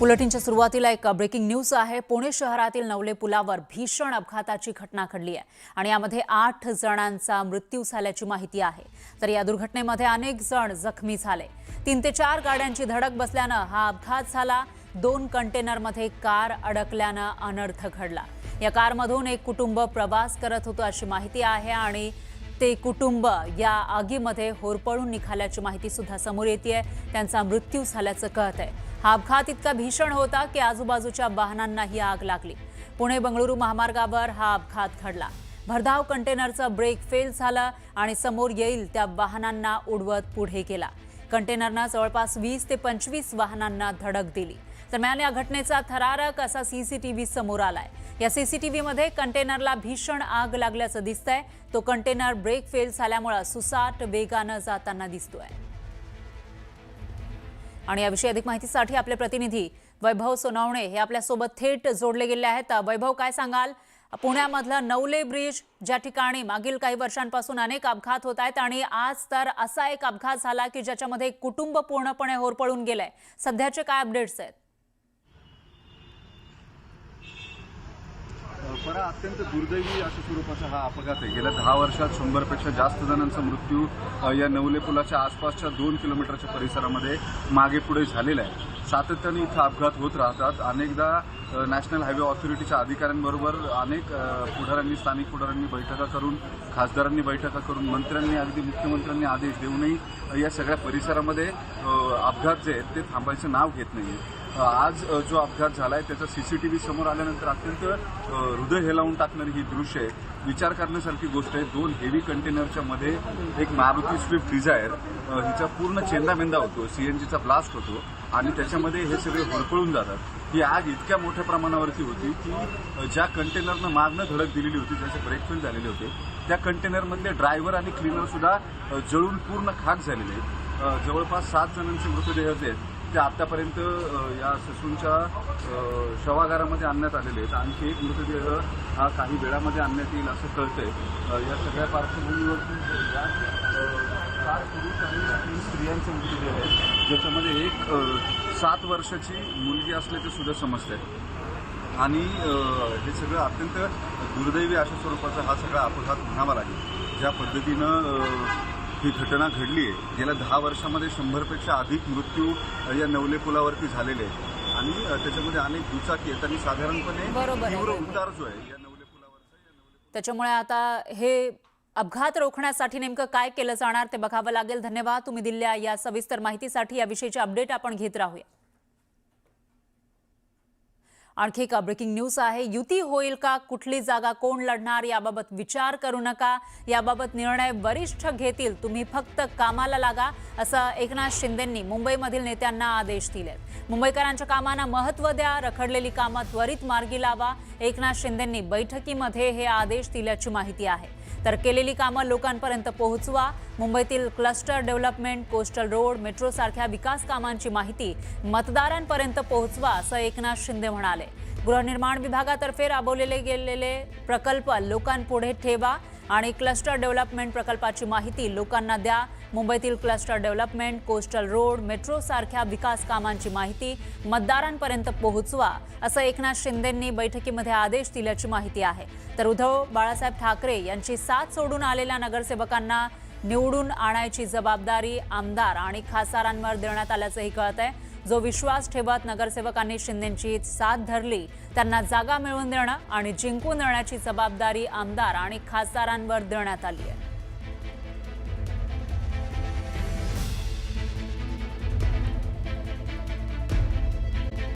बुलेटिनच्या सुरुवातीला एक breaking news आहे. पुणे शहरातील नवले पुलावर भीषण अपघाताची घटना घडली आहे आणि यामध्ये आठ जणांचा मृत्यू झाल्याची माहिती आहे. तर या दुर्घटनेमध्ये अनेक जण जखमी झाले. तीन ते चार गाड्यांची धडक बसल्यानं हा अपघात झाला. दोन कंटेनरमध्ये कार अडकल्यानं अनर्थ घडला. या कारमधून एक कुटुंब प्रवास करत होतं अशी माहिती आहे आणि ते कुटुंब या आगीमध्ये होरपळून निघाल्याची माहिती सुद्धा समोर येते आहे त्यांचा मृत्यू झाल्याचं कळत आहे हा अपघात इतका भीषण होता की आजूबाजूच्या वाहनांनाही आग लागली. पुणे बंगळुरू महामार्गावर हा अपघात घडला. भरधाव कंटेनरचा ब्रेक फेल झाला आणि समोर येईल त्या वाहनांना उडवत पुढे गेला. कंटेनरनं जवळपास वीस ते पंचवीस वाहनांना धडक दिली. दरम्यान या घटनेचा थरारक असा सीसीटीव्ही समोर आलाय. या सीसीटीव्हीमध्ये कंटेनरला भीषण आग लागल्याचं दिसतंय. तो कंटेनर ब्रेक फेल झाल्यामुळं सुसाट वेगानं जाताना दिसतोय. आणि याविषयी अधिक माहितीसाठी आपले प्रतिनिधी वैभव सोनावणे हे आपल्यासोबत थेट जोडले गेले आहेत. वैभव काय सांगाल? पुण्यामधलं नवले ब्रिज ज्या ठिकाणी मागील काही वर्षांपासून अनेक अपघात होत आहेत आणि आज तर असा एक अपघात झाला की ज्याच्यामध्ये कुटुंब पूर्णपणे होरपळून गेलंय. सध्याचे काय अपडेट्स आहेत? बरा अत्यंत दुर्दैवी अशा स्वरूपाचा हा अपघात आहे. गेल्या दहा वर्षात शंभरपेक्षा जास्त जणांचा मृत्यू या नवले पुलाच्या आसपासच्या दोन किलोमीटरच्या परिसरामध्ये मागे पुढे झालेला आहे. सातत्याने इथं अपघात होत राहतात. अनेकदा नॅशनल हायवे ऑथॉरिटीच्या अधिकाऱ्यांबरोबर अनेक पुढाऱ्यांनी स्थानिक पुढाऱ्यांनी बैठका करून खासदारांनी बैठका करून मंत्र्यांनी अगदी मुख्यमंत्र्यांनी आदेश देऊनही या सगळ्या परिसरामध्ये अपघात जे आहेत ते थांबायचं नाव घेत नाही आज जो अपघात झालाय त्याचा सीसीटीव्ही समोर आल्यानंतर अत्यंत हृदय हेलावून टाकणारी ही दृश्य आहे. विचार करण्यासारखी गोष्ट आहे. दोन हेवी कंटेनरच्या मध्ये एक मारुती स्विफ्ट डिझायर हिचा पूर्ण चेंदामेंदा होतो. सीएनजीचा ब्लास्ट होतो. आणि त्याच्यामध्ये हे सगळे होरपळून जातात. ही आग इतक्या मोठ्या प्रमाणावरती होती की ज्या कंटेनरनं मागणं धडक दिलेली होती ज्याचे ब्रेक फेल झालेले होते त्या कंटेनरमधले ड्रायव्हर आणि क्लिनर सुद्धा जळून पूर्ण खाक झालेले आहेत. जवळपास सात जणांचे मृतदेह जे आहेत ते आतापर्यंत या ससूंच्या शवागारामध्ये आणण्यात आलेले आहेत. आणखी एक मृतदेह हा काही वेळामध्ये आणण्यात येईल असं कळतंय. या सगळ्या पार्श्वभूमीवरती या चार पुरुष आणि तीन स्त्रियांचे मृतदेह आहेत ज्याच्यामध्ये एक सात वर्षाची मुलगी असल्याचे सुद्धा समजते आणि हे सगळं अत्यंत दुर्दैवी अशा स्वरूपाचा हा सगळा अपघात म्हणावा लागेल. ज्या पद्धतीनं ही घटना घडली आहे. गेल्या दहा वर्षामध्ये शंभरपेक्षा अधिक मृत्यू या नवले पुलावरती झालेले आहेत. आणि त्याच्यामध्ये अनेक दुचाकी आहेत. आणि साधारणपणे तीव्र बरोबर. उतार जो आहे या नवले पुलावरचा. त्याच्यामुळे आता हे अपघात रोखण्यासाठी नेमकं काय केलं जाणार ते बघावं लागेल. धन्यवाद. तुम्ही दिलेल्या या सविस्तर माहितीसाठी याविषयीचे अपडेट आपण घेत राहूया. आणखी एक ब्रेकिंग न्यूज आहे. युती होईल का? कुठली जागा कोण लढणार? याबाबत विचार करू नका. याबाबत निर्णय वरिष्ठ घेतील. तुम्ही फक्त कामाला लागा असं एकनाथ शिंदेंनी मुंबईमधील नेत्यांना आदेश दिलेत मुंबईकरांच्या कामांना महत्त्व द्या रखडलेली कामं त्वरित मार्गी लावा. एकनाथ शिंदेंनी बैठकीमध्ये हे आदेश दिल्याची माहिती आहे. तर केलेली कामं लोकांपर्यंत पोहोचवा. मुंबईतील क्लस्टर डेव्हलपमेंट कोस्टल रोड मेट्रोसारख्या विकास कामांची माहिती मतदारांपर्यंत पोहोचवा असं एकनाथ शिंदे म्हणाले. गृहनिर्माण विभागातर्फे राबवलेले गेलेले प्रकल्प लोकांपुढे ठेवा आणि क्लस्टर डेव्हलपमेंट प्रकल्पाची माहिती लोकांना द्या. मुंबईतील क्लस्टर डेव्हलपमेंट कोस्टल रोड मेट्रोसारख्या विकास कामांची माहिती मतदारांपर्यंत पोहोचवा असं एकनाथ शिंदेंनी बैठकीमध्ये आदेश दिल्याची माहिती आहे. तर उद्धव बाळासाहेब ठाकरे यांची साथ सोडून आलेल्या नगरसेवकांना निवडून आणायची जबाबदारी आमदार आणि खासदारांवर देण्यात आल्याचंही कळत आहे जो विश्वास ठेवत नगरसेवकांनी शिंदेची साथ धरली त्यांना जागा मिळवून देणं आणि जिंकून देण्याची जबाबदारी आमदार आणि खासदारांवर देण्यात आली आहे